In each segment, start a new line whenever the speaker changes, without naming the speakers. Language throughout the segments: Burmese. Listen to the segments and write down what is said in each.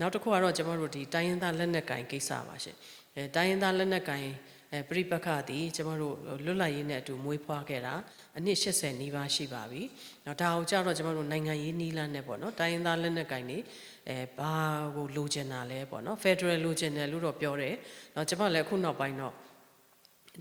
နောက်တစ်ခုကတော့ကျွန်တော်တို့ဒီတိုင်းရင်းသားလက်နက်ကင်ကိစ္စပါရှင်အဲတိုင်းရင်းသားလက်နက်ကင်အဲပြိပခသည်ကျွန်တော်တို့လွတ်လပ်ရေးနဲ့အတူမွေးဖွားခဲ့တာအနည်း80နီးပါးရှိပါပြီ။နောက်ဒါအောင်ကြတော့ကျွန်တော်တို့နိုင်ငံရေးနီးလန်းနဲ့ပေါ့နော်တိုင်းရင်းသားလက်နက်ကင်တွေအဲဘာကိုလိုချင်တာလဲပေါ့နော် Federal လိုချင်တယ်လို့တော့ပြောတယ်။နောက်ကျွန်မလည်းအခုနောက်ပိုင်းတော့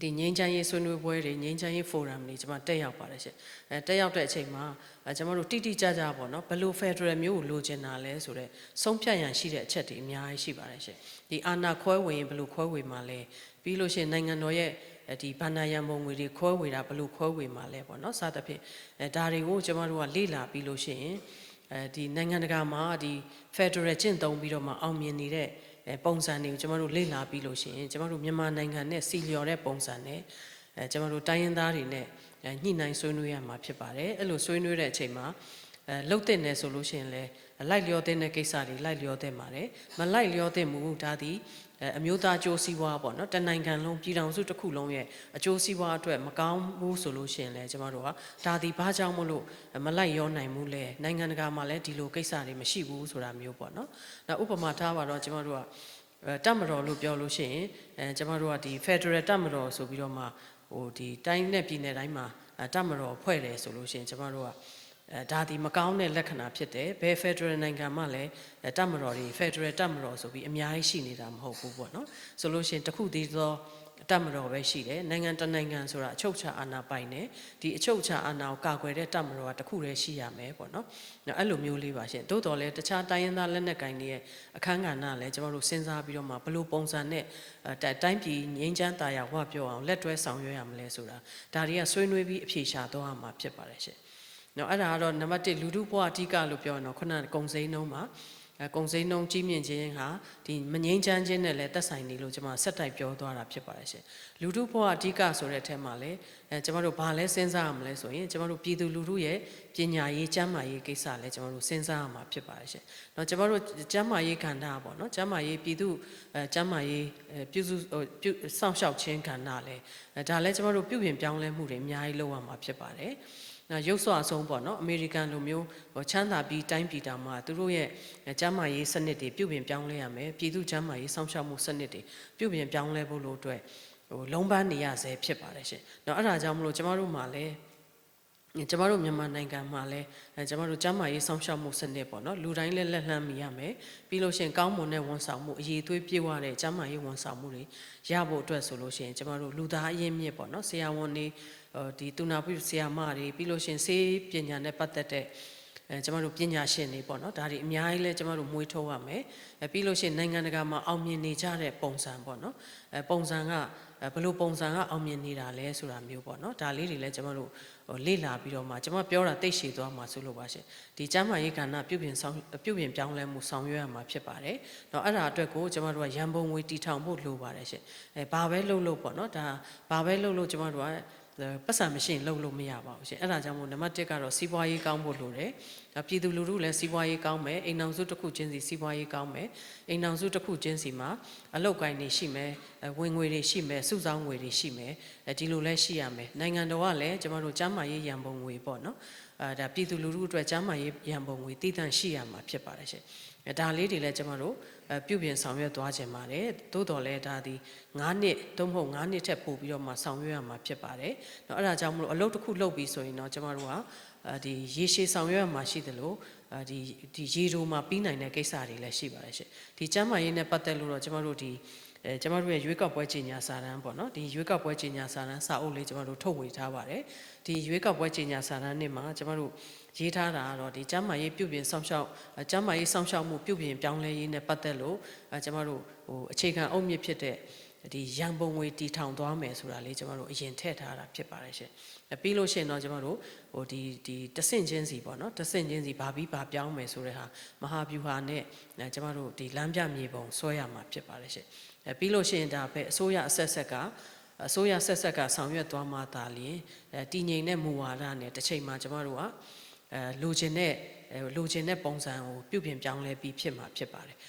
ဒီငင်းချမ်းရေးဆွေးနွေးပွဲတွေငင်းချမ်းရေးဖိုရမ်တွေကျွန်မတက်ရောက်ပါတယ်ရှင်အဲတက်ရောက်တဲ့အချိန်မှာအဲကျွန်တော်တို့တိတိကျကျပေါ့နော်ဘယ်လိုဖက်ဒရယ်မျိုးကိုလိုချင်တာလဲဆိုတော့ဆုံးဖြတ်ရန်ရှိတဲ့အချက်တွေအများကြီးရှိပါတယ်ရှင်ဒီအာဏာခွဲဝေရင်ဘယ်လိုခွဲဝေမှာလဲပြီးလို့ရှိရင်နိုင်ငံတော်ရဲ့အဲဒီဘာနာယံပုံငွေတွေခွဲဝေတာဘယ်လိုခွဲဝေမှာလဲပေါ့နော်စသဖြင့်အဲဒါတွေကိုကျွန်တော်တို့ကလေ့လာပြီးလို့ရှိရင်အဲဒီနိုင်ငံတကာမှာဒီ Federal ကျင့်သုံးပြီးတော့မှအောင်မြင်နေတဲ့အဲ ပုံစံတွေကိုကျွန်တော်တို့လေ့လာပြီးလို့ရှိရင်ကျွန်တော်တို့မြန်မာနိုင်ငံနဲ့စီလျော်တဲ့ပုံစံနဲ့အဲကျွန်တော်တို့တိုင်းရင်းသားတွေနဲ့အဲညှိနှိုင်းဆွေးနွေးရမှာဖြစ်ပါတယ်အဲ့လိုဆွေးနွေးတဲ့အချိန်မှာ အဲလှုပ်တဲ့နယ်ဆိုလို့ရှိရင်လည်းလိုက်လျောတဲ့ကိစ္စတွေလိုက်လျောတဲ့ပါတယ်မလိုက်လျောတဲ့မူဒါသည်အဲအမျိုးသားအကျိုးစီးပွားပေါ့နော်တနိုင်ငံလုံးပြည်ထောင်စုတစ်ခုလုံးရဲ့အကျိုးစီးပွားအတွက်မကောင်းဘူးဆိုလို့ရှိရင်လည်းကျွန်တော်တို့ကဒါသည်ဘာကြောင့်မလို့မလိုက်ရောနိုင်ဘူးလဲနိုင်ငံတကာမှာလည်းဒီလိုကိစ္စတွေမရှိဘူးဆိုတာမျိုးပေါ့နော်နောက်ဥပမာထားပါတော့ကျွန်တော်တို့ကအဲတပ်မတော်လို့ပြောလို့ရှိရင်အဲကျမတို့ကဒီ Federal တပ်မတော်ဆိုပြီးတော့မှဟိုဒီတိုင်းနဲ့ပြည်နယ်တိုင်းမှာအဲတပ်မတော်ဖွဲ့တယ်ဆိုလို့ရှိရင်ကျမတို့က အဲဒါဒီမကောင်းတဲ့လက္ခဏာဖြစ်တယ်ဘယ် Federal နိုင်ငံမှလည်းအဲတပ်မတော်တွေ Federal တပ်မတော်ဆိုပြီးအများကြီးရှိနေတာမဟုတ်ဘူးပေါ့နော်ဆိုလို့ရှိရင်တစ်ခုတည်းသောတပ်မတော်ပဲရှိတယ်နိုင်ငံတစ်နိုင်ငံဆိုတာအချုပ်အခြာအာဏာပိုင်တယ်ဒီအချုပ်အခြာအာဏာကိုကာကွယ်တဲ့တပ်မတော်ကတစ်ခုတည်းရှိရမယ်ပေါ့နော်နော်အဲ့လိုမျိုးလေးပါရှင်တိုးတော်လဲတခြားတိုင်းရင်းသားလက်နက်ကိုင်တွေရဲ့အခန်းကဏ္ဍလည်းကျွန်တော်တို့စဉ်းစားပြီးတော့မှဘယ်လိုပုံစံနဲ့အဲတိုင်းပြည်ငြိမ်းချမ်းသာယာဝပြောအောင်လက်တွဲဆောင်ရွက်ရမလဲဆိုတာဒါတွေကဆွေးနွေးပြီးအဖြေရှာသွားရမှာဖြစ်ပါတယ်ရှင် နော်အဲ့ဒါကတော့နံပါတ်1လူထုဘဝအဓိကလို့ပြောရတော့ခုနကကုံစိမ်းနှုံးမှာအဲကုံစိမ်းနှုံးကြီးမြင့်ခြင်းဟာဒီမငြိမ်းချမ်းခြင်းနဲ့လည်းသက်ဆိုင်နေလို့ကျွန်မဆက်တိုက်ပြောသွားတာဖြစ်ပါတယ်ရှင်လူထုဘဝအဓိကဆိုတဲ့အထက်မှာလည်းအဲကျွန်တော်တို့ဘာလဲစဉ်းစားရမလဲဆိုရင်ကျွန်တော်တို့ပြည်သူလူထုရဲ့ပညာရေးကျန်းမာရေးကိစ္စလည်းကျွန်တော်တို့စဉ်းစားရမှာဖြစ်ပါတယ်ရှင်။နော်ကျွန်တော်တို့ကျန်းမာရေးကဏ္ဍပေါ့နော်ကျန်းမာရေးပြည်သူအဲကျန်းမာရေးအဲပြုစုဟိုပြုစောင့်ရှောက်ခြင်းကဏ္ဍလည်းအဲဒါလည်းကျွန်တော်တို့ပြုပြင်ပြောင်းလဲမှုတွေအများကြီးလုပ်ရမှာဖြစ်ပါတယ်။ နော်ရုပ်စွာအဆုံးပေါ့နော်အမေရိကန်လိုမျိုးဟိုချမ်းသာပြီးတိုင်းပြည်တောင်မှသူတို့ရဲ့ကျန်းမာရေးစနစ်တွေပြုပြင်ပြောင်းလဲရမယ်ပြည်သူကျန်းမာရေးစောင့်ရှောက်မှုစနစ်တွေပြုပြင်ပြောင်းလဲဖို့လို့အတွက်ဟိုလုံးပန်းနေရဆဲဖြစ်ပါတယ်ရှင်။နော်အဲ့ဒါကြောင့်မလို့ကျမတို့မှလည်း ကျမတို့မြန်မာနိုင်ငံမှာလည်းအဲကျမတို့ကျန်းမာရေးစောင့်ရှောက်မှုစနစ်ပေါ့နော်လူတိုင်းလည်းလက်လှမ်းမိရမယ်ပြီးလို့ရှိရင်ကောင်းမွန်တဲ့ဝန်ဆောင်မှုအရေးသွေးပြေဝတဲ့ကျန်းမာရေးဝန်ဆောင်မှုတွေရဖို့အတွက်ဆိုလို့ရှိရင်ကျမတို့လူသားအရင်းမြစ်ပေါ့နော်ဆရာဝန်တွေဒီတူနာပြုဆရာမတွေပြီးလို့ရှိရင်ဆေးပညာနဲ့ပတ်သက်တဲ့ အဲကျမတို့ပညာရှင်တွေပေါ့နော်ဒါတွေအများကြီးလဲကျမတို့မွေးထုတ်ရမယ်အဲပြီးလို့ရှိရင်နိုင်ငံတကာမှာအောင်မြင်နေကြတဲ့ပုံစံပေါ့နော်အဲပုံစံကဘယ်လိုပုံစံကအောင်မြင်နေတာလဲဆိုတာမျိုးပေါ့နော်ဒါလေးတွေလည်းကျမတို့ဟိုလေ့လာပြီးတော့မှကျမပြောတာသိရှည်သွားမှာဆိုလို့ပါရှင်ဒီကျမ်းမာရေးကဏ္ဍပြုပြင်ဆောင်ပြုပြင်ပြောင်းလဲမှုဆောင်ရွက်ရမှာဖြစ်ပါတယ်။တော့အဲ့ဒါအတွက်ကိုကျမတို့ကရန်ပုံငွေတီထောင်ဖို့လိုပါတယ်ရှင်။အဲဘာပဲလုပ်လို့ပေါ့နော်ဒါဘာပဲလုပ်လို့ကျမတို့က ပတ်စံမရှိရင်လှုပ်လို့မရပါဘူးရှင်အဲ့ဒါကြောင့်မို့နံပါတ်1ကတော့စီးပွားရေးကောင်းဖို့လိုတယ်ပြည်သူလူထုလည်းစီးပွားရေးကောင်းမယ်အိမ်အောင်စုတစ်ခုချင်းစီစီးပွားရေးကောင်းမယ်အိမ်အောင်စုတစ်ခုချင်းစီမှာအလောက်ကိုင်းတွေရှိမယ်ဝင်ငွေတွေရှိမယ်စုဆောင်းငွေတွေရှိမယ်ဒီလိုလဲရှိရမယ်နိုင်ငံတော်ကလည်းကျမတို့ကျန်းမာရေးရန်ပုံငွေပေါ့နော် အဲဒါပြည်သူလူထုအတွက်ကျန်းမာရေးရန်ပုံငွေတည်တံ့ရှိရမှာဖြစ်ပါတယ်ရှင်ဒါလေးတွေလည်းကျမတို့ပြုပြင်ဆောင်ရွက်သွားခြင်းပါတယ်သို့တော်လည်းဒါဒီ9နှစ်သို့မဟုတ်9နှစ်ထက်ပိုပြီးတော့မှဆောင်ရွက်ရမှာဖြစ်ပါတယ်เนาะအဲ့ဒါကြောင့်မလို့အလုပ်တစ်ခုလုပ်ပြီးဆိုရင်တော့ကျမတို့ကဒီရေရှည်ဆောင်ရွက်ရမှာရှိတယ်လို့ဒီဒီရေတိုမှာပြီးနိုင်တဲ့ကိစ္စတွေလည်းရှိပါတယ်ရှင်ဒီကျမ်းမာရေးနဲ့ပတ်သက်လို့တော့ကျမတို့ဒီ အဲကျမတို့ရဲ့ရွေးကောက်ပွဲကြီးညာစာတမ်းပေါ့နော်ဒီရွေးကောက်ပွဲကြီးညာစာတမ်းစာအုပ်လေးကျမတို့ထုတ်ဝေထားပါတယ်ဒီရွေးကောက်ပွဲကြီးညာစာတမ်းနေ့မှာကျမတို့ရေးထားတာကတော့ဒီကျမ်းမာရေးပြုပြင်ဆောင်ရှောက်ကျမ်းမာရေးဆောင်ရှောက်မှုပြုပြင်ပြောင်းလဲရေးနဲ့ပတ်သက်လို့အဲကျမတို့ဟိုအခြေခံအုတ်မြစ်ဖြစ်တဲ့ ဒီရန်ပုံငွေတီထောင်သွားမယ်ဆိုတာလေးကျမတို့အရင်ထည့်ထားတာဖြစ်ပါတယ်ရှင်။ပြီးလို့ရှိရင်တော့ကျမတို့ဟိုဒီဒီတဆင့်ချင်းစီပေါ့နော်တဆင့်ချင်းစီဘာပြီးဘာပြောင်းမယ်ဆိုတဲ့ဟာမဟာဗျူဟာနဲ့ကျမတို့ဒီလမ်းပြမြေပုံဆွဲရမှာဖြစ်ပါတယ်ရှင်။အဲပြီးလို့ရှိရင်ဒါပဲအစိုးရအဆက်ဆက်ကအစိုးရဆက်ဆက်ကဆောင်ရွက်သွားမှသာလျှင်အဲတည်ငြိမ်တဲ့မူဝါဒနဲ့တစ်ချိန်မှာကျမတို့ကအဲလိုချင်တဲ့လိုချင်တဲ့ပုံစံကိုပြုပြင်ပြောင်းလဲပြီးဖြစ်မှာဖြစ်ပါတယ်